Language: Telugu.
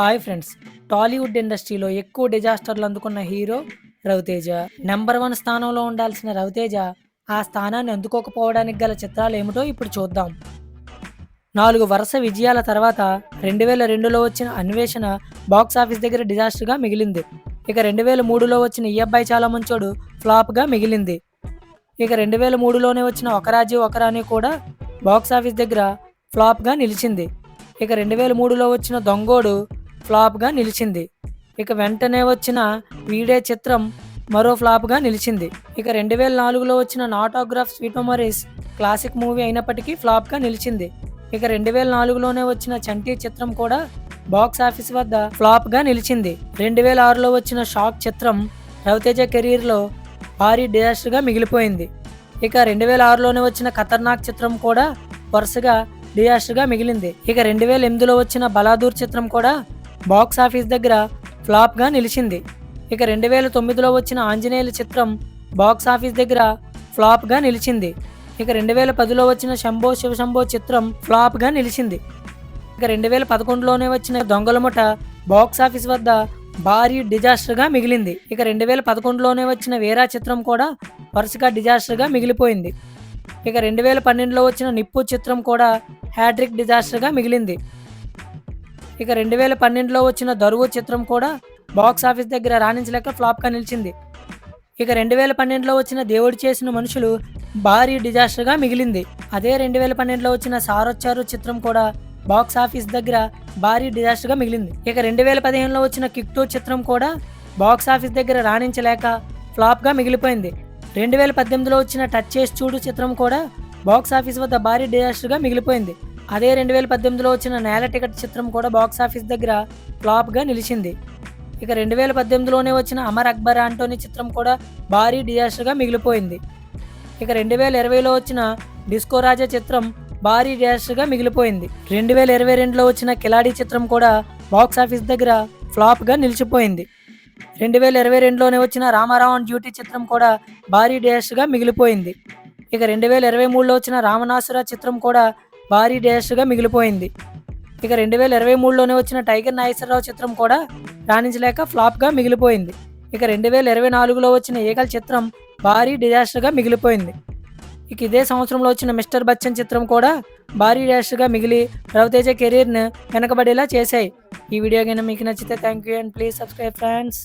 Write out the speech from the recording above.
Hi friends. టాలీవుడ్ ఇండస్ట్రీలో ఎక్కువ డిజాస్టర్లు అందుకున్న హీరో రవితేజ. నెంబర్ వన్ స్థానంలో ఉండాల్సిన రవితేజ ఆ స్థానాన్ని అందుకోకపోవడానికి గల చిత్రాలు ఏమిటో ఇప్పుడు చూద్దాం. నాలుగు వరుస విజయాల తర్వాత రెండు వేల రెండులో వచ్చిన అన్వేషణ బాక్స్ ఆఫీస్ దగ్గర డిజాస్టర్గా మిగిలింది. ఇక రెండు వేల మూడులో వచ్చిన ఈ అబ్బాయి చాలా మంచోడు ఫ్లాప్గా మిగిలింది. ఇక రెండు వేల మూడులోనే వచ్చిన ఒక రాజు ఒకరాని కూడా బాక్స్ ఆఫీస్ దగ్గర ఫ్లాప్గా నిలిచింది. ఇక రెండు వేల మూడులో వచ్చిన దొంగోడు ఫ్లాప్గా నిలిచింది. ఇక వెంటనే వచ్చిన వీడే చిత్రం మరో ఫ్లాప్గా నిలిచింది. ఇక రెండు వేల నాలుగులో వచ్చిన నాటోగ్రాఫ్ స్వీటోమరీస్ క్లాసిక్ మూవీ అయినప్పటికీ ఫ్లాప్గా నిలిచింది. ఇక రెండు వేల నాలుగులోనే వచ్చిన చంటి చిత్రం కూడా బాక్స్ ఆఫీస్ వద్ద ఫ్లాప్గా నిలిచింది. రెండు వేల ఆరులో వచ్చిన షాక్ చిత్రం రవితేజ కెరీర్లో భారీ డిజాస్టర్గా మిగిలిపోయింది. ఇక రెండు వేల ఆరులోనే వచ్చిన ఖతర్నాక్ చిత్రం కూడా వరుసగా డిజాస్టర్గా మిగిలింది. ఇక రెండు వేల ఎనిమిదిలో వచ్చిన బలాదూర్ చిత్రం కూడా బాక్స్ ఆఫీస్ దగ్గర ఫ్లాప్గా నిలిచింది. ఇక రెండు వేల తొమ్మిదిలో వచ్చిన ఆంజనేయుల చిత్రం బాక్స్ ఆఫీస్ దగ్గర ఫ్లాప్గా నిలిచింది. ఇక రెండు వేల పదిలో వచ్చిన శంభో శివశంభో చిత్రం ఫ్లాప్గా నిలిచింది. ఇక రెండు వేల పదకొండులోనే వచ్చిన దొంగలముట బాక్స్ ఆఫీస్ వద్ద భారీ డిజాస్టర్గా మిగిలింది. ఇక రెండు వేల పదకొండులోనే వచ్చిన వీరా చిత్రం కూడా వరుసగా డిజాస్టర్గా మిగిలిపోయింది. ఇక రెండు వేల పన్నెండులో వచ్చిన నిప్పు చిత్రం కూడా హ్యాట్రిక్ డిజాస్టర్గా మిగిలింది. ఇక రెండు వేల పన్నెండులో వచ్చిన దరువు చిత్రం కూడా బాక్స్ ఆఫీస్ దగ్గర రాణించలేక ఫ్లాప్గా నిలిచింది. ఇక రెండు వేల పన్నెండులో వచ్చిన దేవుడు చేసిన మనుషులు భారీ డిజాస్టర్గా మిగిలింది. అదే రెండు వేల పన్నెండులో వచ్చిన సారొచ్చారు చిత్రం కూడా బాక్స్ ఆఫీస్ దగ్గర భారీ డిజాస్టర్గా మిగిలింది. ఇక రెండు వేల పదిహేనులో వచ్చిన కిక్టో చిత్రం కూడా బాక్స్ ఆఫీస్ దగ్గర రాణించలేక ఫ్లాప్గా మిగిలిపోయింది. రెండు వేల పద్దెనిమిదిలో వచ్చిన టచ్ చేసి చూడు చిత్రం కూడా బాక్స్ ఆఫీస్ వద్ద భారీ డిజాస్టర్గా మిగిలిపోయింది. అదే రెండు వేల పద్దెనిమిదిలో వచ్చిన నేల టికెట్ చిత్రం కూడా బాక్స్ ఆఫీస్ దగ్గర ఫ్లాప్గా నిలిచింది. ఇక రెండు వేల పద్దెనిమిదిలోనే వచ్చిన అమర్ అక్బర్ ఆంటోనీ చిత్రం కూడా భారీ డిజాస్టర్గా మిగిలిపోయింది. ఇక రెండు వేల ఇరవైలో వచ్చిన డిస్కో రాజా చిత్రం భారీ డిజాస్టర్గా మిగిలిపోయింది. రెండు వేల ఇరవై రెండులో వచ్చిన కిలాడీ చిత్రం కూడా బాక్స్ ఆఫీస్ దగ్గర ఫ్లాప్గా నిలిచిపోయింది. రెండు వేల ఇరవై రెండులోనే వచ్చిన రామారావణ్ డ్యూటీ చిత్రం కూడా భారీ డిజాస్టర్గా మిగిలిపోయింది. ఇక రెండు వేల ఇరవై మూడులో వచ్చిన రామనాసుర చిత్రం కూడా భారీ డ్యాష్గా మిగిలిపోయింది. ఇక రెండు వేల ఇరవై మూడులోనే వచ్చిన టైగర్ నాగేశ్వరరావు చిత్రం కూడా రాణించలేక ఫ్లాప్గా మిగిలిపోయింది. ఇక రెండు వేల ఇరవై నాలుగులో వచ్చిన ఏకల్ చిత్రం భారీ డిజాస్టర్గా మిగిలిపోయింది. ఇక ఇదే సంవత్సరంలో వచ్చిన మిస్టర్ బచ్చన్ చిత్రం కూడా భారీ డిజాస్టర్గా మిగిలి రవితేజ కెరీర్ను వెనకబడేలా చేశాయి. ఈ వీడియో కనుక మీకు నచ్చితే thank you and please subscribe friends